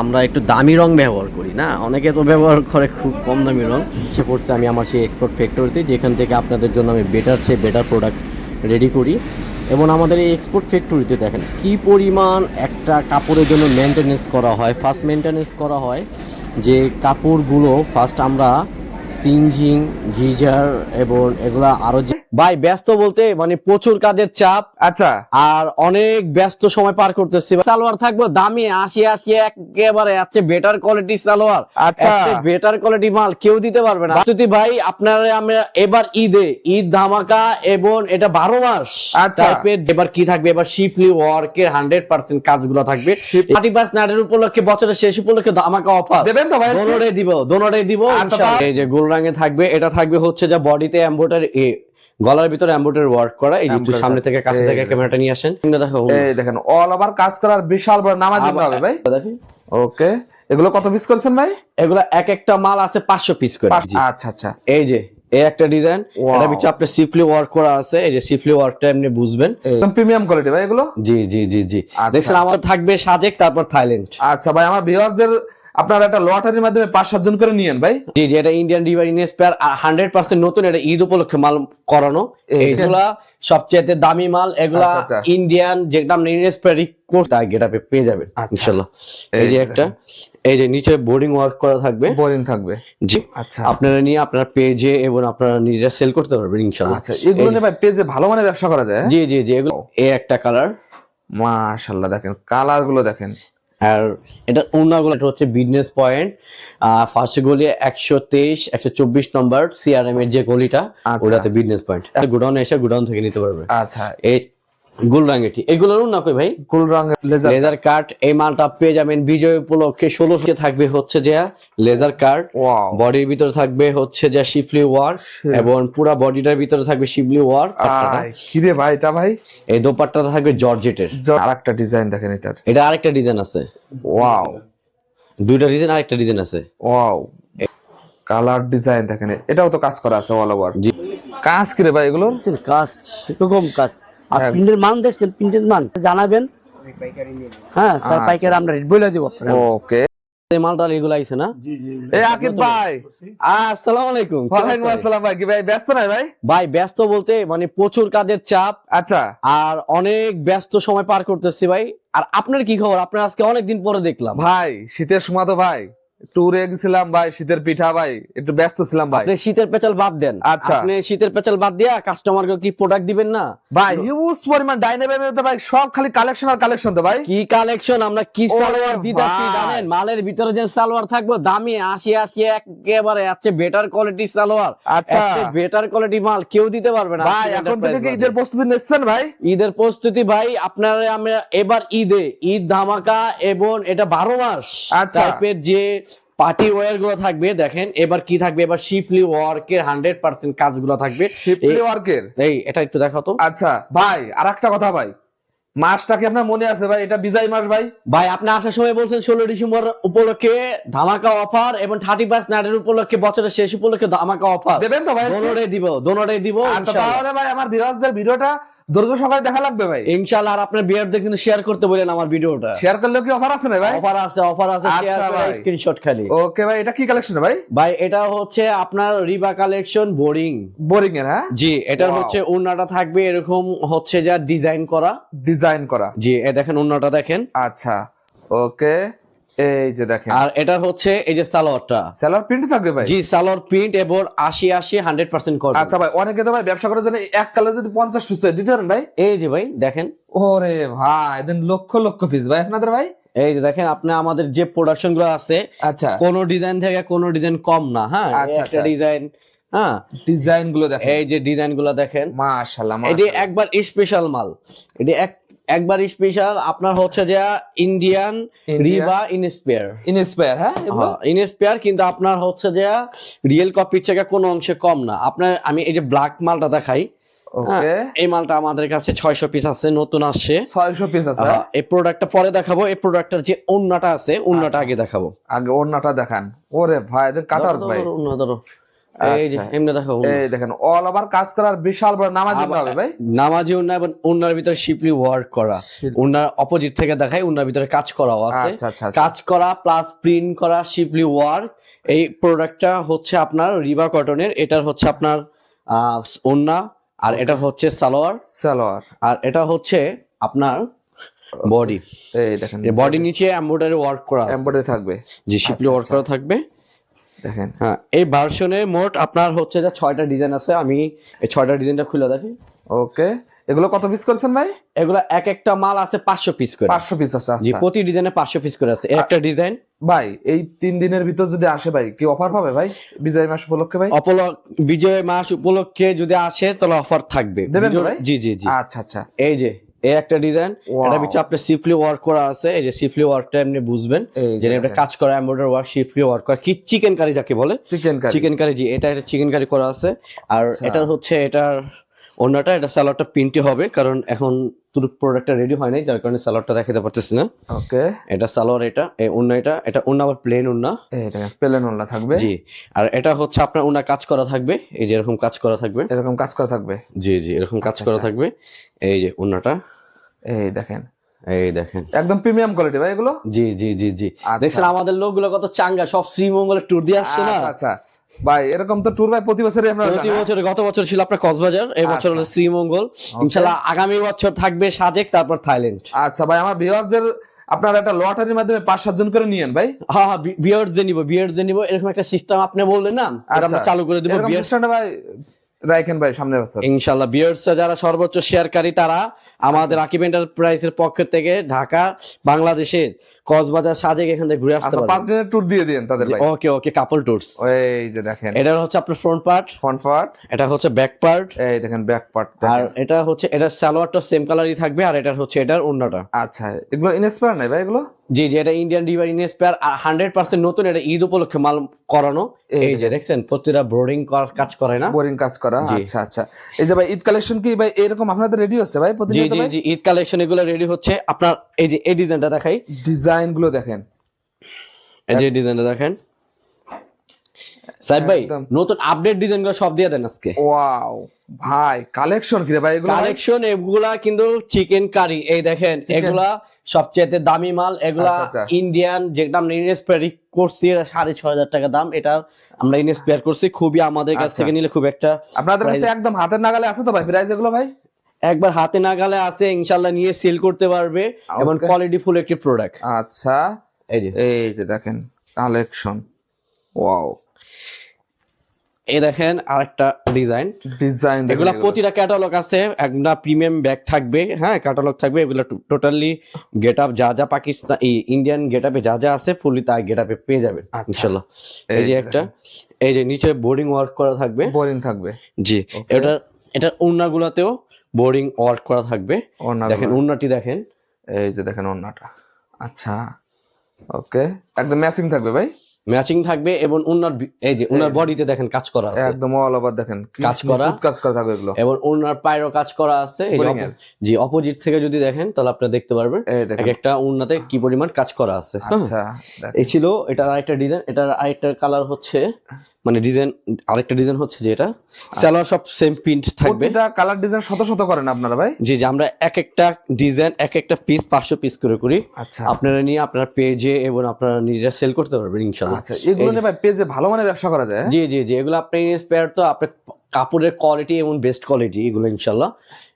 আমরা একটু দামি রং ব্যবহার করি, না? অনেকে তো ব্যবহার করে খুব কম দামি রং। সে পড়ছে আমি আমার সেই এক্সপোর্ট ফ্যাক্টরিতে যেখান থেকে আপনাদের জন্য আমি বেটার চেয়ে বেটার প্রোডাক্ট রেডি করি। এবং আমাদের এই এক্সপোর্ট ফ্যাক্টরিতে দেখেন কি পরিমাণ একটা কাপড়ের জন্য মেনটেনেন্স করা হয় ফার্স্ট মেনটেনেন্স করা হয়, যে কাপড়গুলো ফার্স্ট আমরা সিনজিং, গিজার এবং এগুলো আরও যে ভাই ব্যস্ত বলতে মানে প্রচুর কাজের চাপ। আচ্ছা। আর অনেক ব্যস্ত সময় পার করতেছি। সালোয়ার থাকব দামি আশি আশি একেবারে আছে বেটার কোয়ালিটি সালোয়ার। আচ্ছা। বেটার কোয়ালিটি মাল কেউ দিতে পারবে না। যদি ভাই আপনারা আমরা এবার ঈদে ঈদ ধামাকা এবং এটা বারো মাস আচ্ছা। টাইপের এবার কি থাকবে? এবার শিফলি ওয়ার্কের হান্ড্রেড পার্সেন্ট কাজগুলো থাকবে। থার্টি পার্স নাটের উপলক্ষে বছরের শেষ উপলক্ষে ধামাকা অফার দেবেন তো ভাই দোনোটাই দিব দোনোটাই দিব আচ্ছা, এই যে গোল রঙে থাকবে এটা থাকবে হচ্ছে যা বডিতে এমব্রয়ডারি গলার ভিতরে এমব্রয়ডারি ওয়ার্ক করা এই যে একটু সামনে থেকে কাছে থেকে। ক্যামেরাটা নিয়ে আসেন দেখো এই দেখেন অল ওভার কাজ করার বিশাল বড় নামাজ হবে ভাই দেখি। ওকে এগুলো কত পিস করেছেন ভাই এগুলো এক একটা মাল আছে পাঁচশো পিস করে। আচ্ছা আচ্ছা এই যে এই একটা ডিজাইন. এটা পিছনে আপনার সিফলি ওয়ার্ক করা আছে এই যে সিফলি ওয়ার্কটা এমনি বুঝবেন একদম প্রিমিয়াম কোয়ালিটি ভাই এগুলো জি জি জি জি আচ্ছা। দেখছেন আমার থাকবে সাজেক তারপর থাইল্যান্ড আচ্ছা ভাই আমার ভিউয়ার্সদের আপনারা একটা লটারির মাধ্যমে পাঁচ সাতজন করে নিয়েন ভাই। জি জি এটা ইন্ডিয়ান ডিভার ইনস্পায়ার হান্ড্রেড পার্সেন্ট নতুন এটা ঈদ উপলক্ষে মাল করানো। এই- এইগুলা সবচেয়ে দামি মাল এগুলা। ইন্ডিয়ান যেটা আপনি ইনস্পায়ার কোর্স গেট আপে পেয়ে যাবেন আচ্ছা। ইনশাল্লাহ। এই এই যে একটা এই যে নিচে বোর্ডিং ওয়ার্ক করা থাকবে। বোরিং থাকবে। জি আচ্ছা। আপনারা নিয়ে আপনার পেজে এবং আপনারা নিজেরা সেল করতে পারবেন ইনশাল্লাহ। আচ্ছা এগুলো নিয়ে ভাই পেজে ভালো মানে ব্যবসা করা যায়? জি জি জি এগুলো এ একটা কালার মাশাআল্লাহ দেখেন কালারগুলো দেখেন। আর এটা অন্যগুলো এটা হচ্ছে বিজনেস পয়েন্ট ফার্স্ট গলি একশো তেইশ একশো চব্বিশ নম্বর সিআরএম এর যে গলিটা আচ্ছা। ওটাতে বিজনেস পয়েন্ট গোডাউন এসে গোডাউন থেকে নিতে পারবে। আচ্ছা। এই গুল রাঙ্গেটি এগুলোর না কই ভাই? কুল রঙের লেজার লেজার কাট এই মালটা পেয়ে যাবেন বিজয় উপলক্ষে ষোলোশো থাকবে হচ্ছে যে লেজার কাট বডির ভিতরে থাকবে হচ্ছে যে শিফলি ওয়ার্ক এবং পুরা বডিটার ভিতরে থাকবে শিফলি ওয়ার্ক কিরে ভাই এটা ভাই? এই দোপাট্টাটা থাকবে জর্জেটের। আর একটা ডিজাইন দেখেন এটার। এটা আরেকটা ডিজাইন আছে। ওয়াও দুইটা ডিজাইন আরেকটা ডিজাইন আছে। ওয়াও কালার ডিজাইন দেখেন। এটাও তো কাজ করা আছে অল ওভার। কাজ কিরে ভাই দেখছেন কাজ সেরকম কাজ। আর হ্যাঁ। প্রিন্টের মান দেখছেন প্রিন্টের মান। জানাবেন। হ্যাঁ তার আচ্ছা। পাইকারি আমরা রেট বলে দেবো আপনার ওকে। মালটা এগুলো আইছে না? এই আকিব ভাই। আসসালামু আলাইকুম ওয়ালাইকুম আসসালাম ভাই। ভাই ব্যস্ত নাই ভাই? ভাই ব্যস্ত বলতে মানে প্রচুর কাজের চাপ। আচ্ছা। আর অনেক ব্যস্ত সময় পার করতেছি ভাই। আর আপনার কি খবর? আপনার আজকে অনেকদিন পরে দেখলাম। ভাই শীতের সময় তো ভাই। ট্যুরে গেছিলাম ভাই শীতের পিঠা ভাই একটু ব্যস্ত ছিলাম ভাই। আপনি শীতের পেঁচাল বাদ দেন। আচ্ছা। আপনি শীতের পেঁচাল বাদ দিয়া কাস্টমারকে কি প্রোডাক্ট দিবেন না? ভাই হিউজ পরিমাণ ডাইনামিক তো ভাই সব খালি কালেকশন আর কালেকশন তো ভাই। কি কালেকশন আমরা কি সালোয়ার দিতেছি। জানেন? মালের ভিতরে যে সালোয়ার থাকবে দামি আশি আশি একেবারে আছে বেটার কোয়ালিটি সালোয়ার। আচ্ছা। বেটার কোয়ালিটি মাল কেউ দিতে পারবে না ভাই এখন থেকে ঈদের প্রস্তুতি নিচ্ছেন ভাই? ঈদের প্রস্তুতি ভাই আপনারা আমরা এবার ঈদে ঈদ ধামাকা এবং এটা বারো মাস আচ্ছা। টাইপের যে পার্টি ওয়্যারগুলো থাকবে দেখেন এবার কি থাকবে? এবার শিফলি ওয়ার্কের হান্ড্রেড পার্সেন্ট কাজগুলো থাকবে। এই- ওয়ার্কের এই এটা একটু দেখাও তো। আচ্ছা ভাই আর একটা কথা ভাই। মাসটা কি আপনার মনে আছে ভাই? এটা বিজয় মাস ভাই? ভাই আপনি আসার সময় বলছেন ষোলো ডিসেম্বর উপলক্ষে ধামাকা অফার এবং থার্টি পার্স নাইটের উপলক্ষে বছরের শেষ উপলক্ষে ধামাকা অফার। দেবেন তো ভাই দোনোটাই দিব দোনোটাই দিব আচ্ছা। তাহলে ভাই আমার ভিউয়ার্সদের ভিডিওটা ধৈর্য সহকারে দেখা লাগবে ভাই। ইনশাআল্লাহ আর আপনার বিয়ারদের কিন্তু শেয়ার করতে বলেন আমার ভিডিওটা। শেয়ার কি অফার আছে না ভাই? অফার আছে অফার আছে আচ্ছা শেয়ার করে স্ক্রিনশট খালি। ওকে ভাই এটা কি কালেকশন ভাই? ভাই এটা হচ্ছে আপনার রিবা কালেকশন বোরিং বোরিং এর হ্যাঁ? জি এটার Wow. হচ্ছে ওড়নাটা থাকবে এরকম হচ্ছে যা ডিজাইন করা। ডিজাইন করা। জি এ দেখেন ওড়নাটা দেখেন। আচ্ছা ওকে এই যে দেখেন। আর এটা হচ্ছে এই যে সালোয়ারটা। সেলার প্রিন্ট থাকবে ভাই? জি সালোয়ার প্রিন্ট এবং আশি আশি হান্ড্রেড পার্সেন্ট আচ্ছা ভাই অনেকে তো ভাই ব্যবসা করার জন্য এক কালার যদি পঞ্চাশ পিস দিতে পারেন ভাই? এই যে ভাই দেখেন। ওরে ভাই দেন লক্ষ লক্ষ পিস ভাই আপনাদের ভাই? এই যে দেখেন আপনি আমাদের যে প্রোডাকশনগুলো আছে আচ্ছা। কোন ডিজাইন থেকে কোন ডিজাইন কম না হ্যাঁ? আচ্ছা, আচ্ছা। ডিজাইন হ্যাঁ? ডিজাইনগুলো দেখেন। এই যে ডিজাইনগুলো দেখেন। মাশাআল্লাহ এটি একবার স্পেশাল মাল। এটি এক একবার স্পেশাল আপনার হচ্ছে যে ইন্ডিয়ান রিবা ইনস্পেয়ার ইনস্পায়ার হ্যাঁ? ইনস্পেয়ার কিন্তু আপনার হচ্ছে যে রিয়েল কপির থেকে কোনো অংশে কম না। আপনার আমি এই যে ব্ল্যাক মালটা দেখাই হ্যাঁ, এই মালটা আমাদের কাছে ছয়শো পিস আছে নতুন আসছে। ছয়শো পিস আছে। এই প্রোডাক্টটা পরে দেখাবো এই প্রোডাক্টটার যে অন্যটা আছে অন্যটা আচ্ছা। আগে দেখাবো। আগে ওড়নাটা দেখান। ওরে ভাই এদের কাটার ভাই। অন্য ধরো। এই যে আচ্ছা। এমনি দেখো এই দেখেন অল ওভার কাজ করার বিশাল বড় নামাজি হবে ভাই। নামাজি উন্না এবং উন্নার ভিতরে শিপলি ওয়ার্ক করা। উন্নার অপোজিট থেকে দেখাই উন্নার ভিতরে কাজ করাও আছে। আচ্ছা আচ্ছা। কাজ করা প্লাস প্রিন্ট করা শিপলি ওয়ার্ক এই প্রোডাক্টটা হচ্ছে আপনার রিবা কটনের এটার হচ্ছে আপনার উন্না আর এটা হচ্ছে সালোয়ার। সালোয়ার। আর এটা হচ্ছে আপনার বডি এই দেখেন। বডি নিচে এমব্রয়ডারি ওয়ার্ক করা এমব্রয়ডারি থাকবে। জি শিপলি ওয়ার্ক করা থাকবে। দেখেন হ্যাঁ। এই ভার্সনে মোট আপনার হচ্ছে যে ছয়টা ডিজাইন আছে আমি এই ছয়টা ডিজাইনটা খুলে দেখি। ওকে। এগুলো কত পিস করেছেন ভাই? এগুলো এক একটা মাল আছে পাঁচশো পিস করে। পাঁচশো পিস আছে জি আচ্ছা প্রতি ডিজাইনে পাঁচশো পিস করে আছে। একটা ডিজাইন ভাই এই তিন দিনের ভিতর যদি আসে ভাই কি অফার পাবে ভাই? বিজয় মাস উপলক্ষে ভাই? অপলক বিজয় মাস উপলক্ষে যদি আসে তাহলে অফার থাকবে। দেবেন ভাই? জি জি জি। আচ্ছা আচ্ছা। এই যে এই একটা ডিজাইন. এটা পিছনে আপনার সিফলি ওয়ার্ক করা আছে এই যে সিফলি ওয়ার্কটা এমনি বুঝবেন। যে এটা কাজ করা এমব্রয়ডারি ওয়ার্ক সিফলি ওয়ার্ক করা কি চিকেন কারি যাকে বলে? চিকেন কারি চিকেন কারি জি এটা এটা চিকেন কারি করা আছে। আর আচ্ছা। এটা হচ্ছে এটার অন্যটা এটা স্যালাডটা প্রিন্টে হবে কারণ এখন পুরো প্রোডাক্টটা রেডি হয় নাই যার কারণে স্যালাডটা দেখাতে পারতেছি না। ওকে। এটা সালোয়ার এটা এই উন্না এটা এটা উন্না আবার প্লেন উন্না। প্লেন ওলা থাকবে। জি আর এটা হচ্ছে আপনার উন্না কাজ করা থাকবে এই যে এরকম কাজ করা থাকবে। এরকম কাজ করা থাকবে। জি জি এরকম কাজ আচ্ছা, করা থাকবে এই যে উন্নাটা। এই দেখেন। এই দেখেন। একদম প্রিমিয়াম কোয়ালিটি ভাই এগুলো? জি জি জি জি। আচ্ছা। দেখছেন আমাদের লোকগুলো কত চাঙ্গা সব শ্রীমঙ্গলের ট্যুর দিয়ে আসছে না? আচ্ছা আচ্ছা। ভাই এরকম তো ট্যুর ভাই প্রতি বছরই আমরা প্রতি হ্যাঁ? বছর গত বছর ছিল আপনার কক্সবাজার এই বছর আচ্ছা। হলো শ্রীমঙ্গল ইনশাআল্লাহ আগামী বছর থাকবে সাজেক তারপর থাইল্যান্ড আচ্ছা ভাই আমার ভিউয়ার্সদের আপনারা একটা লটারির মাধ্যমে পাঁচ সাত জন করে নিয়েন ভাই হ্যাঁ হ্যাঁ বিয়ার্স দিয়ে নিব বিয়ার্স দিয়ে নিব এরকম একটা সিস্টেম আপনি বললেন না আমরা চালু করে দিব আচ্ছা। বিয়ার্স ভাই রাখেন ভাই সামনের বছর ইনশাল্লাহ বিয়ার্স যারা সর্বোচ্চ শেয়ারকারী তারা আমাদের। আকিব এন্টারপ্রাইজের পক্ষ থেকে ঢাকা বাংলাদেশের কক্সবাজার সাজেক এখান থেকে ঘুরে আসতে আচ্ছা পাঁচ দিনের ট্যুর দিয়ে দিন তাদের ভাই। ওকে ওকে কাপল টুরস এই যে দেখেন। এটা হচ্ছে আপনার ফ্রন্ট পার্ট ফ্রন্ট পার্ট এটা হচ্ছে ব্যাক পার্ট এই দেখেন ব্যাক পার্ট আর এটা হচ্ছে এটা সালোয়ারটা সেম কালারই থাকবে আর এটা হচ্ছে এটার অন্যটা আচ্ছা এগুলো ইনস্পায়ার নাই ভাই এগুলো? জি জি এটা ইন্ডিয়ান ডিভার ইনস্পায়ার আর হান্ড্রেড পার্সেন্ট নতুন এটা ঈদ উপলক্ষে মাল করানো। এই যে দেখছেন প্রতিটা বোর্ডিং কাজ করে না। বোরিং কাজ করা আচ্ছা আচ্ছা। এই যে ভাই ঈদ কালেকশন কি ভাই এরকম আপনাদের রেডি হচ্ছে ভাই জি জি জি ঈদ কালেকশন এগুলো রেডি হচ্ছে। আপনার এই যে এই ডিজাইনটা দেখাই। ডিজাইনগুলো দেখেন। এই যে ডিজাইনটা দেখেন। সাহেব ভাই নতুন আপডেট ডিজাইনগুলো সব দিয়ে দেন আজকে। ওয়াও ভাই কালেকশন কি ভাই এগুলো? কালেকশন এগুলা কিন্তু চিকেন কারি এই দেখেন। এগুলা সবচেয়ে দামি মাল এগুলা আচ্ছা, আচ্ছা। ইন্ডিয়ান যেটা আমরা ইনস্পায়ার করছি সাড়ে ছয় হাজার টাকা দাম এটা আমরা ইনস্পায়ার করছি খুবই আমাদের কাছ আচ্ছা। থেকে নিলে খুব একটা আপনাদের কাছে একদম হাতের নাগালে আছে তো ভাই প্রাইস এগুলো ভাই? একবার হাতে নাগালে আছে ইনশাল্লাহ নিয়ে সেল করতে পারবে এবং কোয়ালিটি ফুল একটি প্রোডাক্ট আচ্ছা। এই যে। এই যে দেখেন কালেকশন ওয়াও। এই দেখেন আরেকটা ডিজাইন ডিজাইন এগুলা প্রতিটা ক্যাটালগ আছে একটা প্রিমিয়াম ব্যাগ থাকবে হ্যাঁ ক্যাটালগ থাকবে এগুলো টোটালি গেট আপ যা যা পাকিস্তান ইন্ডিয়ান গেট আপে যা যা আছে ফুলি তা গেট আপে পেয়ে যাবেন আচ্ছা। ইনশাল্লাহ। এই যে একটা এই যে নিচে বোর্ডিং ওয়ার্ক করা থাকবে। বোরিং থাকবে। জি এটা এটা উন্নাগুলাতেও বোর্ডিং ওয়ার্ক করা থাকবে। দেখেন উন্নাটি দেখেন। এই যে দেখেন ওড়নাটা আচ্ছা ওকে একদম ম্যাচিং থাকবে ভাই? ম্যাচিং থাকবে এবং ওনার এই যে ওনার বডিতে দেখেন কাজ করা আছে। একদম অল ওভার দেখেন। কাজ করা। কাজ করা থাকবে এগুলো। এবং ওনার পায়েরও কাজ করা আছে। জি অপোজিট থেকে যদি দেখেন তাহলে আপনি দেখতে পারবেন। এক একটা ওনাতে কি পরিমাণ কাজ করা আছে। হ্যাঁ? আচ্ছা এই ছিল এটার আরেকটা ডিজাইন এটার আরেকটা কালার হচ্ছে মানে ডিজাইন আরেকটা ডিজাইন হচ্ছে যে এটা। সালোয়ার সব সেম প্রিন্ট থাকবে। প্রতিটা কালার ডিজাইন শত শত করেন আপনারা ভাই? জি যে আমরা এক একটা ডিজাইন এক একটা পিস পাঁচশো পিস করে করি। আচ্ছা। আপনারা নিয়ে আপনার পেজে এবং আপনারা নিজেরা সেল করতে পারবেন ইনশাল্লাহ আচ্ছা এগুলো ভাই পেজে ভালো মানে ব্যবসা করা যায়? জি জি জি এগুলো আপনি ইন্সপায়ার তো আপনার কাপড়ের কোয়ালিটি এবং বেস্ট কোয়ালিটি এগুলো ইনশাল্লাহ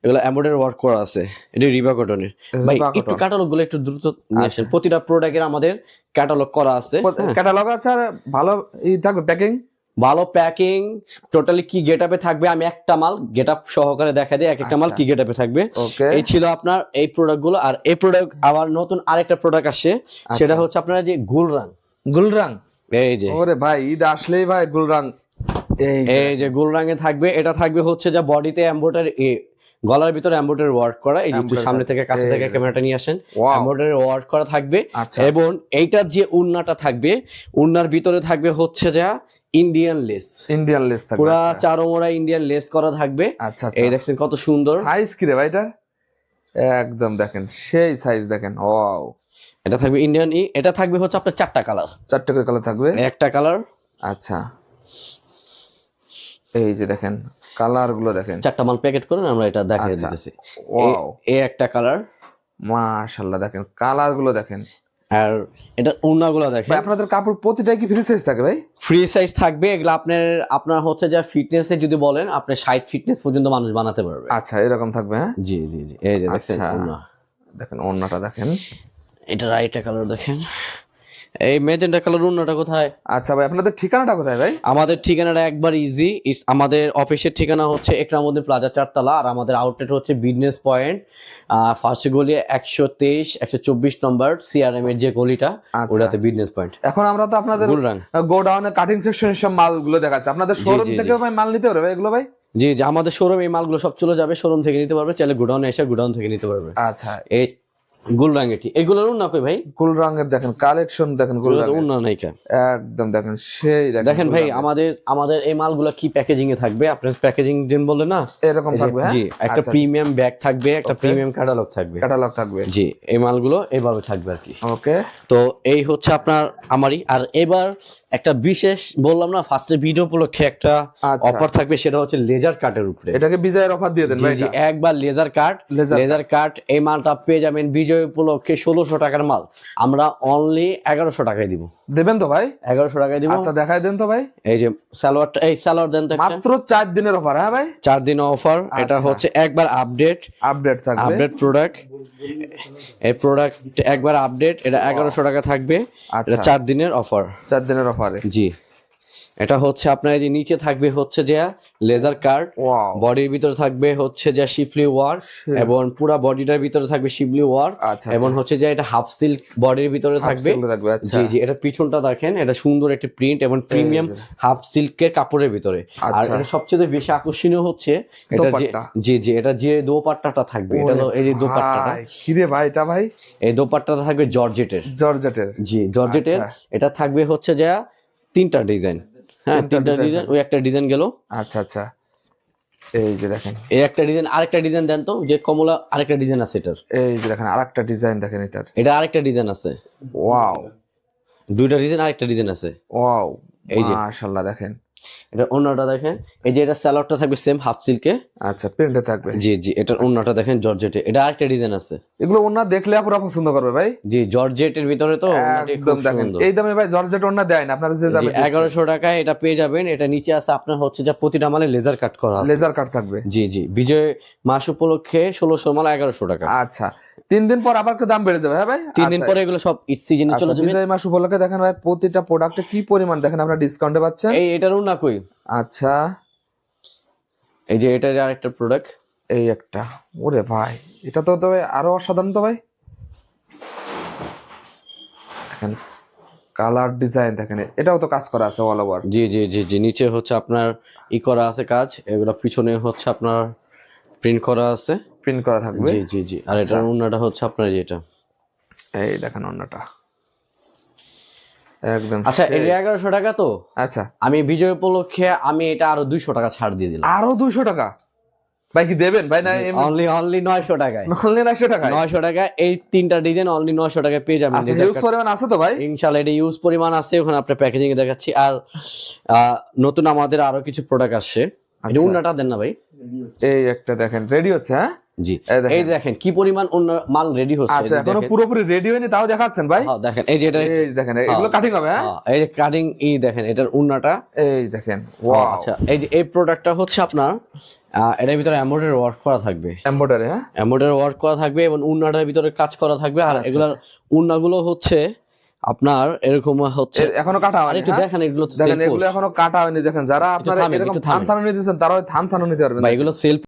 এগুলো এমব্রয়ডারি ওয়ার্ক করা আছে। এটা রিবা কটনের ভাই একটু। ক্যাটালগগুলো একটু দ্রুত নিয়ে আসেন। প্রতিটা প্রোডাক্টের আমাদের ক্যাটালগ করা আছে। ক্যাটালগ আছে আর ভালো ই থাকবে প্যাকিং ভালো প্যাকিং টোটালি কি গেট আপে থাকবে? আমি একটা মাল গেট আপ সহকারে দেখা দিই এক একটা মাল আচ্ছা। কি গেট আপে থাকবে? এই ছিল আপনার এই প্রোডাক্টগুলো। আর এই প্রোডাক্ট আবার নতুন আরেকটা প্রোডাক্ট আসছে আচ্ছা। সেটা হচ্ছে আপনার যে গুলরাং গুলরাং এই যে। ওরে ভাই ঈদ আসলেই ভাই গুলরাং এই যে। এই যে গুলরাঙে থাকবে এটা থাকবে হচ্ছে যে বডিতে এম্বোটারি গলার ভিতরে এম্বোটারি ওয়ার্ক করা এই যে একটু সামনে থেকে কাছে থেকে। ক্যামেরাটা নিয়ে আসেন. এম্বোটারি ওয়ার্ক করা থাকবে। আচ্ছা। এবং এইটার যে উন্নাটা থাকবে উন্নার ভিতরে থাকবে হচ্ছে যা ইন্ডিয়ান লেস ইন্ডিয়ান লেস থাকবে পুরা। চারোমোড়া ইন্ডিয়ান লেস করা থাকবে। আচ্ছা এই আচ্ছা। দেখছেন কত সুন্দর। সাইজ কি রে ভাই এটা একদম দেখেন সেই সাইজ দেখেন ওয়াও এটা থাকবে ইন্ডিয়ান ই এটা থাকবে হচ্ছে আপনার চারটা কালার চারটে করে কালার থাকবে? একটা কালার আচ্ছা। এই যে দেখেন কালারগুলো দেখেন। চারটা মাল প্যাকেট করেন আমরা এটা দেখিয়ে আচ্ছা। দিতেছি। Wow. এ একটা কালার মাশাল্লাহ দেখেন কালারগুলো দেখেন। আর এটা ওড়নাগুলো দেখেন। আপনাদের কাপড় প্রতিটাই কি ফ্রি সাইজ থাকে ভাই? ফ্রি সাইজ থাকবে এগুলো আপনার আপনার হচ্ছে যা ফিটনেসে যদি বলেন আপনি ষাট ফিটনেস পর্যন্ত মানুষ বানাতে পারবে। আচ্ছা এরকম থাকবে হ্যাঁ? জি জি জি এই যে দেখছেন আচ্ছা। উন্না দেখেন ওড়নাটা দেখেন। এটা রাইট কালার দেখেন। এই মেজেন্টা কালার উন্নাটা কোথায়? আচ্ছা ভাই আপনাদের ঠিকানাটা কোথায় ভাই? আমাদের ঠিকানাটা একবার ইজি আমাদের অফিসের ঠিকানা হচ্ছে একরামুদ্দিন প্লাজা চারতলা আর আমাদের আউটলেট হচ্ছে বিজনেস পয়েন্ট ফার্স্ট গলি একশো তেইশ একশো চব্বিশ নম্বর সিআরএম এর যে গলিটা আচ্ছা। ওটাতে বিজনেস পয়েন্ট এখন আমরা তো আপনাদের গোডাউনে কাটিং সেকশনের সব মালগুলো দেখাচ্ছে। আপনাদের শোরুম জি। ভাই মাল নিতে পারবে এগুলো ভাই? জি জি আমাদের শোরুম এই মালগুলো সব চলে যাবে শোরুম থেকে নিতে পারবে চাইলে গোডাউনে এসে গোডাউন থেকে নিতে পারবে। আচ্ছা। এই গুলরাং এটি এগুলোর উন্না কই ভাই? গুল রঙের দেখেন কালেকশন দেখেন গুল এগুলো তো উন্না নাইকা একদম দেখেন সেই দেখেন ভাই আমাদের আমাদের এই মালগুলো কি প্যাকেজিং এ থাকবে? আপনার প্যাকেজিং যেন বললেন না? এরকম থাকবে হ্যাঁ? জি একটা প্রিমিয়াম ব্যাগ থাকবে একটা প্রিমিয়াম ক্যাটালগ থাকবে। ক্যাটালগ থাকবে। জি এই মালগুলো এইভাবে থাকবে আর কি। ওকে তো এই হচ্ছে আপনার আমারই। আর এবার একটা বিশেষ বললাম না ফার্স্টে ভিডিও উপলক্ষে একটা আচ্ছা। অফার থাকবে সেটা হচ্ছে লেজার কাটের উপরে। এটাকে বিজয়ের অফার দিয়ে দেন ভাই একবার লেজার কাট লেজার কাট এই মালটা পেয়ে যাবেন বিজয় উপলক্ষে ষোলোশো টাকার মাল। আমরা অনলি এগারোশো টাকায় দিব। দেবেন তো ভাই? এগারোশো টাকায় দিব। আচ্ছা দেখাই দেন তো ভাই। এই যে সালোয়ারটা এই সালোয়ার দেন তো মাত্র চার দিনের অফার হ্যাঁ ভাই? চার দিন অফার এটা আচ্ছা। হচ্ছে একবার আপডেট আপডেট থাকবে। আপডেট প্রোডাক্ট এই প্রোডাক্ট একবার আপডেট এটা এগারোশো টাকা থাকবে। আচ্ছা। চার দিনের অফার চার দিনের অফারে জি। এটা হচ্ছে আপনার এই যে নিচে থাকবে হচ্ছে যে লেজার কার্ড বডির ভিতরে থাকবে হচ্ছে যে শিফলি ওয়ার এবং পুরা বডিটার ভিতরে থাকবে শিফলি ওয়ার আচ্ছা এবং হচ্ছে যে এটা হাফ সিল্ক বডির ভিতরে থাকবে। আচ্ছা। জি জি এটা পিছনটা দেখেন এটা সুন্দর একটা প্রিন্ট এবং প্রিমিয়াম হাফ সিল্কের কাপড়ের ভিতরে। আর আচ্ছা। এটা সবচেয়ে বেশি আকর্ষণীয় হচ্ছে এটা যে জি জি এটা যে দোপাট্টাটা থাকবে এটা হলো এই যে দোপাট্টাটা। কি রে ভাই এটা ভাই? এই দোপাট্টাটা থাকবে জর্জেটের। জর্জেটের। জি জর্জেটের। আচ্ছা। এটা থাকবে হচ্ছে যে তিনটা ডিজাইন। হ্যাঁ তিনটা ডিজাইন ওই একটা ডিজাইন গেল। আচ্ছা আচ্ছা। এই যে দেখেন। এই একটা ডিজাইন আরেকটা ডিজাইন দেন তো যে কমলা আরেকটা ডিজাইন আছে এটার। এই যে দেখেন আরেকটা ডিজাইন দেখেন এটার। এটা আরেকটা ডিজাইন আছে। ওয়াও। দুইটা ডিজাইন আরেকটা ডিজাইন আছে। ওয়াও এই যে। মাশাআল্লাহ দেখেন। এটা অন্যটা দেখেন এই যে এটা স্যালাডটা থাকবে সেম হাফ সিল্কে আচ্ছা প্রিন্টে থাকবে। জি জি এটার অন্যটা দেখেন জর্জেটে। এটা আরেকটা ডিজাইন আছে। এগুলো ওনা দেখলে পুরো পছন্দ করবে ভাই। জি জর্জেটের ভিতরে তো একদম দেখেন। এই দামে ভাই জর্জেট ওনা দেয় না আপনারা যে দামে এগারোশো টাকায় এটা পেয়ে যাবেন। এটা নিচে আছে আপনার হচ্ছে যে প্রতিটা মালে লেজার কাট করা আছে। লেজার কাট থাকবে। জি জি বিজয় মাস উপলক্ষে ষোলোশো মাল এগারোশো টাকা। আচ্ছা তিন দিন পর আবার দাম বেড়ে যাবে হ্যাঁ ভাই? তিন দিন আচ্ছা, পরে এগুলো সব সিজনে আচ্ছা, চলে যাবে। বিজয় মাস উপলক্ষে দেখেন ভাই প্রতিটা প্রোডাক্টে কি পরিমাণ দেখেন আপনারা ডিসকাউন্টে পাচ্ছেন? এই এটার না কই? আচ্ছা। এই যে এটার আরেকটা প্রোডাক্ট এই একটা। ওরে ভাই এটা তো তবে আরও অসাধারণ তো ভাই। দেখেন কালার ডিজাইন দেখেন এটাও তো কাজ করা আছে অল ওভার জি জি জি জি নিচে হচ্ছে আপনার ই করা আছে কাজ এগুলো পিছনে হচ্ছে আপনার প্রিন্ট করা আছে। প্রিন্ট করা থাকবে। জি জি জি আর এটার অন্যটা হচ্ছে আপনার যেটা এই দেখেন অন্যটা একদম আচ্ছা এটা এগারোশো টাকা তো? আচ্ছা। আমি বিজয় উপলক্ষে আমি এটা আরও দুইশো টাকা ছাড় দিয়ে দিলাম। আরও দুইশো টাকা? ভাই কি দেবেন? ভাই না অনলি অনলি নয়শো টাকায়। অনলাইন একশো টাকা নয়শো টাকা এই তিনটা ডিজাইন অনলি নয়শো টাকায় পেয়ে যাবেন। আচ্ছা হিউজ পরিমাণ আছে তো ভাই? ইনশাল্লাহ এটা ইউজ পরিমাণ আছে। ওখানে আপনার প্যাকেজিং এ দেখাচ্ছি। আর নতুন আমাদের আরও কিছু প্রোডাক্ট আসছে। এটা আচ্ছা। উন্নাটা দেন না ভাই। এই একটা দেখেন রেডি হচ্ছে হ্যাঁ? জি। এই দেখেন। কি পরিমাণ অন্য মাল রেডি হচ্ছে। আচ্ছা এখনও পুরোপুরি রেডি হয়নি তাও দেখাচ্ছেন ভাই? হ্যাঁ, দেখেন এই যে এটা এই দেখেন এগুলো কাটিং হবে হ্যাঁ? হ্যাঁ, এই যে কাটিং ই দেখেন এটার উন্নাটা। এই দেখেন ওয়াও আচ্ছা এই যে এই প্রোডাক্টটা হচ্ছে আপনার এটার ভিতরে এমব্রয়ডারি ওয়ার্ক করা থাকবে। এমব্রয়ডারি হ্যাঁ? এমব্রয়ডারি ওয়ার্ক করা থাকবে এবং উন্নাটার ভিতরে কাজ করা থাকবে। আর আচ্ছা, এগুলার উন্নাগুলো হচ্ছে আপনার এরকম হচ্ছে এখনও কাটা হয়নি একটু হ্যাঁ? দেখেন এগুলো দেখেন এগুলো এখনও কাটা হয়নি দেখেন যারা আপনারা এরকম থান। থানো নিতেছেন তারা ওই থান থানো নিতে পারবেন। এগুলো সেলফ